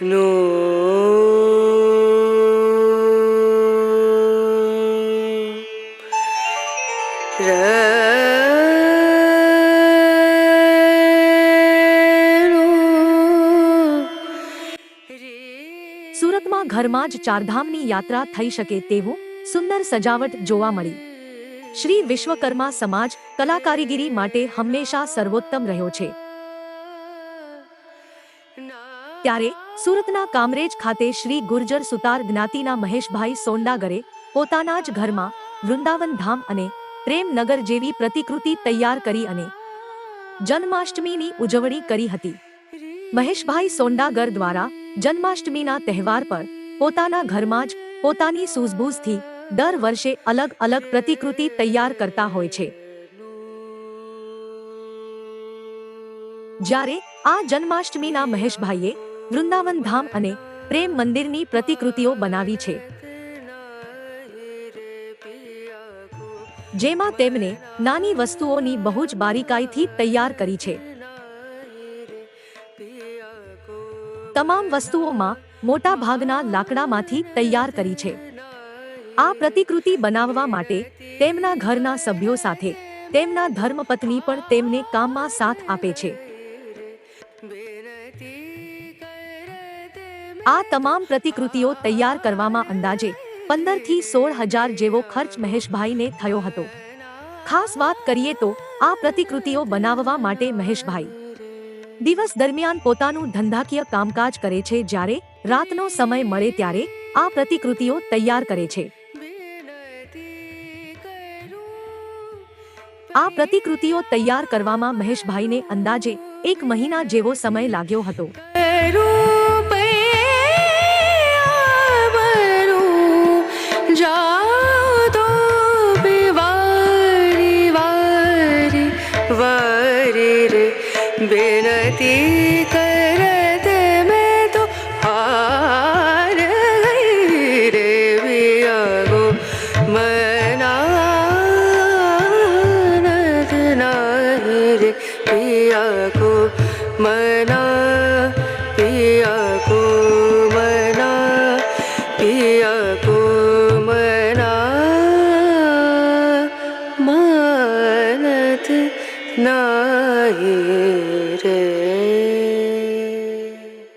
નો સુરતમાં ઘરમાં જ ચારધામની યાત્રા થઈ શકે તેવું સુંદર સજાવટ જોવા મળી શ્રી વિશ્વકર્મા સમાજ કલાકારીગીરી માટે હંમેશા સર્વોત્તમ રહ્યો છે. ત્યારે સુરતના કામરેજ ખાતે શ્રી ગુર્જર સુતાર જ્ઞાતિના મહેશભાઈ સોંડાગરે પોતાના જ ઘરમાં વૃંદાવન ધામ અને પ્રેમનગર જેવી પ્રતિકૃતિ તૈયાર કરી અને જન્માષ્ટમીની ઉજવણી કરી હતી. મહેશભાઈ સોંડાગર દ્વારા જન્માષ્ટમીના તહેવાર પર પોતાના ઘરમાં જ પોતાની સૂઝબૂઝથી દર વર્ષે અલગ અલગ પ્રતિકૃતિ તૈયાર કરતા હોય છે. જ્યારે આ જન્માષ્ટમીના મહેશભાઈએ વૃંદાવન ધામ અને પ્રેમ મંદિરની પ્રતિકૃતિઓ બનાવી છે. જેમાં તેમને નાની વસ્તુઓની બહુ જ બારીકાઈથી તૈયાર કરી છે. તમામ વસ્તુઓમાં મોટા ભાગના લાકડામાંથી તૈયાર કરી છે. આ પ્રતિકૃતિ બનાવવા માટે તેમના ઘરના સભ્યો સાથે તેમના ધર્મપત્ની પણ તેમને કામમાં સાથ આપે છે. આ તમામ પ્રતિકૃતિઓ તૈયાર કરવામાં અંદાજે પંદરથી સોળ હજાર જેવો ખર્ચ મહેશભાઈને થયો હતો. ખાસ વાત કરીએ તો આ પ્રતિકૃતિઓ બનાવવા માટે મહેશભાઈ દિવસ દરમિયાન પોતાનું ધંધાકીય કામકાજ કરે છે જ્યારે રાતનો સમય મળે ત્યારે આ પ્રતિકૃતિઓ તૈયાર કરે છે. આ પ્રતિકૃતિઓ તૈયાર કરવામાં મહેશભાઈને અંદાજે એક મહિના જેવો સમય લાગ્યો હતો. બેનતી કર मना पिया को मना पिया को मना मानत नाही रे